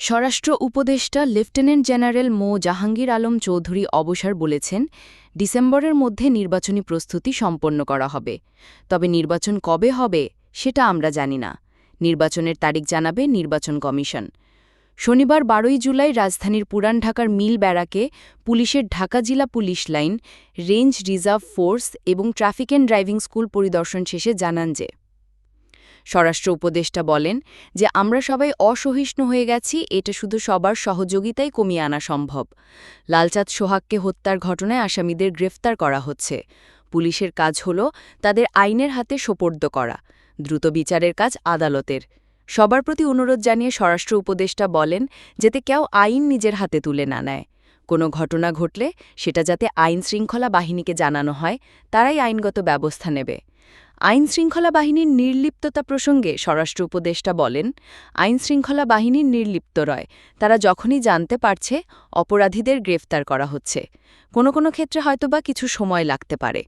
স্বরাষ্ট্র উপদেষ্টা lieutenant general মো. জাহাঙ্গীর আলম চৌধুরী অবসর বলেছেন, ডিসেম্বরের মধ্যে নির্বাচনী প্রস্তুতি সম্পন্ন করা হবে। তবে নির্বাচন কবে হবে, সেটা আমরা জানি না। নির্বাচনের তারিখ জানাবে নির্বাচন কমিশন। শনিবার বারোই জুলাই রাজধানীর পুরান ঢাকার মিল ব্যারাকে পুলিশের ঢাকা জেলা police line, range reserve force এবং ট্রাফিক অ্যান্ড ড্রাইভিং স্কুল পরিদর্শন শেষে জানান যে স্বরাষ্ট্র উপদেষ্টা বলেন যে আমরা সবাই অসহিষ্ণু হয়ে গেছি, এটা শুধু সবার সহযোগিতাই কমিয়ে আনা সম্ভব। লালচাঁদ সোহাগকে হত্যার ঘটনায় আসামিদের গ্রেফতার করা হচ্ছে। পুলিশের কাজ হল তাদের আইনের হাতে সোপর্দ করা। দ্রুত বিচারের কাজ আদালতের। সবার প্রতি অনুরোধ জানিয়ে স্বরাষ্ট্র উপদেষ্টা বলেন যাতে কেউ আইন নিজের হাতে তুলে না নেয়। কোনো ঘটনা ঘটলে সেটা যাতে আইন শৃঙ্খলা বাহিনীকে জানানো হয়, তারাই আইনগত ব্যবস্থা নেবে। আইন শৃঙ্খলা বাহিনীর নির্লিপ্ততা প্রসঙ্গে স্বরাষ্ট্র উপদেষ্টা বলেন আইন শৃঙ্খলা বাহিনীর নির্লিপ্ত রয়, তারা যখনই জানতে পারছে, অপরাধীদের গ্রেফতার করা হচ্ছে। কোনো কোনো ক্ষেত্রে হয়তোবা কিছু সময় লাগতে পারে।